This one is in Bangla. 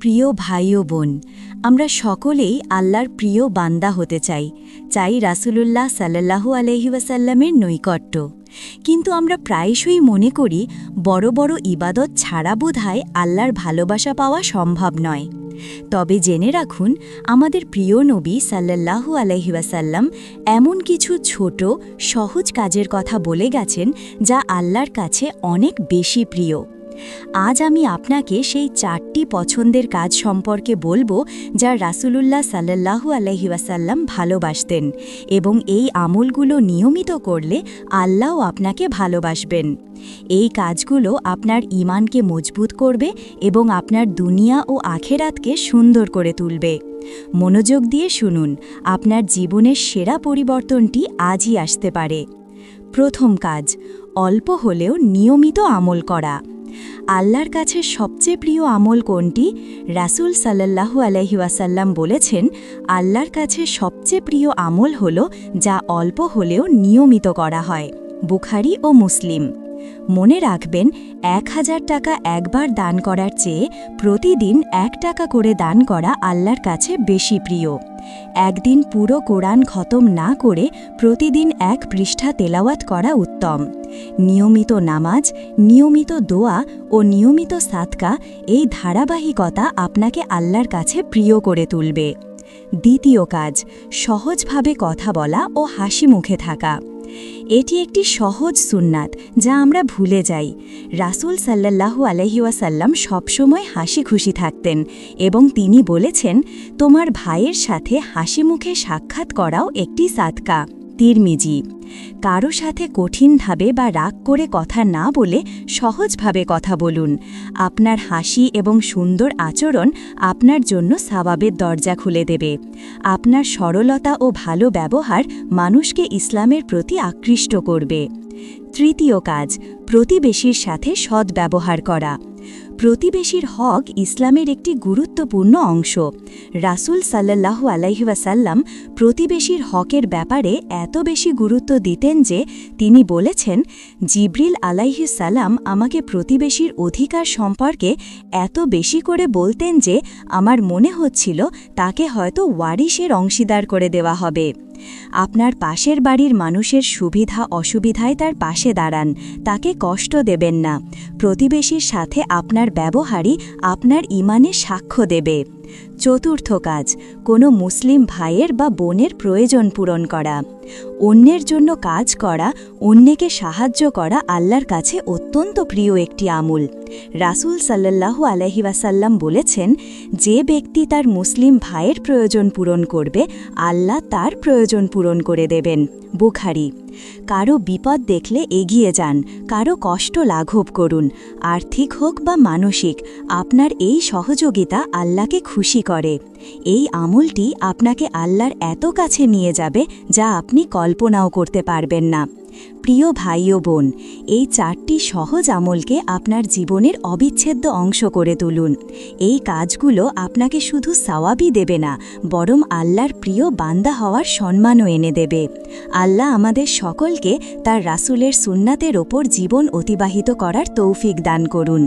প্রিয় ভাই ও বোন, আমরা সকলেই আল্লাহর প্রিয় বান্দা হতে চাই চাই রাসূলুল্লাহ সাল্লাল্লাহু আলহি ওয়াসাল্লামের নৈকট্য। কিন্তু আমরা প্রায়শই মনে করি, বড় বড় ইবাদত ছাড়া বোধহয় আল্লাহর ভালোবাসা পাওয়া সম্ভব নয়। তবে জেনে রাখুন, আমাদের প্রিয় নবী সাল্লাল্লাহু আলহি ওয়াসাল্লাম এমন কিছু ছোট, সহজ কাজের কথা বলে গেছেন, যা আল্লাহর কাছে অনেক বেশি প্রিয়। আজ আমি আপনাকে সেই চারটি পছন্দের কাজ সম্পর্কে বলব যা রাসূলুল্লাহ সাল্লাল্লাহু আলহি ওয়াসাল্লাম ভালোবাসতেন এবং এই আমলগুলো নিয়মিত করলে আল্লাহও আপনাকে ভালোবাসবেন। এই কাজগুলো আপনার ইমানকে মজবুত করবে এবং আপনার দুনিয়া ও আখেরাতকে সুন্দর করে তুলবে। মনোযোগ দিয়ে শুনুন, আপনার জীবনের সেরা পরিবর্তনটি আজই আসতে পারে। প্রথম কাজ, অল্প হলেও নিয়মিত আমল করা। আল্লাহর কাছে সবচেয়ে প্রিয় আমল কোনটি? রাসুল সাল্লাল্লাহু আলহি ওয়াসাল্লাম বলেছেন, আল্লাহর কাছে সবচেয়ে প্রিয় আমল হল যা অল্প হলেও নিয়মিত করা হয়। বুখারি ও মুসলিম। মনে রাখবেন, এক হাজার টাকা একবার দান করার চেয়ে প্রতিদিন এক টাকা করে দান করা আল্লাহর কাছে বেশি প্রিয়। একদিন পুরো কোরআন খতম না করে প্রতিদিন এক পৃষ্ঠা তেলাওয়াত করা উত্তম। নিয়মিত নামাজ, নিয়মিত দোয়া ও নিয়মিত সাতকা এই ধারাবাহিকতা আপনাকে আল্লাহর কাছে প্রিয় করে তুলবে। দ্বিতীয় কাজ, সহজভাবে কথা বলা ও হাসি মুখে থাকা। এটি একটি সহজ সুন্নাত যা আমরা ভুলে যাই। রাসুল সাল্লাল্লাহু আলহিউসাল্লাম সবসময় হাসি খুশি থাকতেন এবং তিনি বলেছেন, তোমার ভাইয়ের সাথে হাসি মুখে সাক্ষাৎ করাও একটি সাতকা তিরমিজি কারও সাথে কঠিনভাবে বা রাগ করে কথা না বলে সহজভাবে কথা বলুন। আপনার হাসি এবং সুন্দর আচরণ আপনার জন্য সাবাবের দরজা খুলে দেবে। আপনার সরলতা ও ভালো ব্যবহার মানুষকে ইসলামের প্রতি আকৃষ্ট করবে। তৃতীয় কাজ, প্রতিবেশীর সাথে সদ্ব্যবহার করা। প্রতিবেশীর হক ইসলামের একটি গুরুত্বপূর্ণ অংশ। রাসূল সাল্লাল্লাহু আলাইহাসাল্লাম প্রতিবেশীর হকের ব্যাপারে এত বেশি গুরুত্ব দিতেন যে তিনি বলেছেন, জিব্রিল আলাইহিসাল্লাম আমাকে প্রতিবেশীর অধিকার সম্পর্কে এত বেশি করে বলতেন যে আমার মনে হচ্ছিল তাকে হয়তো ওয়ারিশের অংশীদার করে দেওয়া হবে। আপনার পাশের বাড়ির মানুষের সুবিধা অসুবিধায় তার পাশে দাঁড়ান, তাকে কষ্ট দেবেন না। প্রতিবেশীর সাথে আপনার ব্যবহারই আপনার ইমানে সাক্ষ্য দেবে। চতুর্থ কাজ, কোনো মুসলিম ভাইয়ের বা বোনের প্রয়োজন পূরণ করা। অন্যের জন্য কাজ করা, অন্যকে সাহায্য করা আল্লাহর কাছে অত্যন্ত প্রিয় একটি আমুল। রাসূল সাল্লাল্লাহু আলহি ওয়াসাল্লাম বলেছেন, যে ব্যক্তি তার মুসলিম ভাইয়ের প্রয়োজন পূরণ করবে, আল্লাহ তার প্রয়োজন পূরণ করে দেবেন। বুখারি। কারও বিপদ দেখলে এগিয়ে যান, কারও কষ্ট লাঘব করুন, আর্থিক হোক বা মানসিক, আপনার এই সহযোগিতা আল্লাহকে খুশি করে। এই আমলটি আপনাকে আল্লাহর এত কাছে নিয়ে যাবে যা আপনি কল্পনাও করতে পারবেন না। প্রিয় ভাই ও বোন, এই চারটি সহজ আমলকে আপনার জীবনের অবিচ্ছেদ্য অংশ করে তুলুন। এই কাজগুলো আপনাকে শুধু সাওয়াবই দেবে না, বরং আল্লাহর প্রিয় বান্দা হওয়ার সম্মানও এনে দেবে। আল্লাহ আমাদের সকলকে তার রাসুলের সুন্নাতের ওপর জীবন অতিবাহিত করার তৌফিক দান করুন।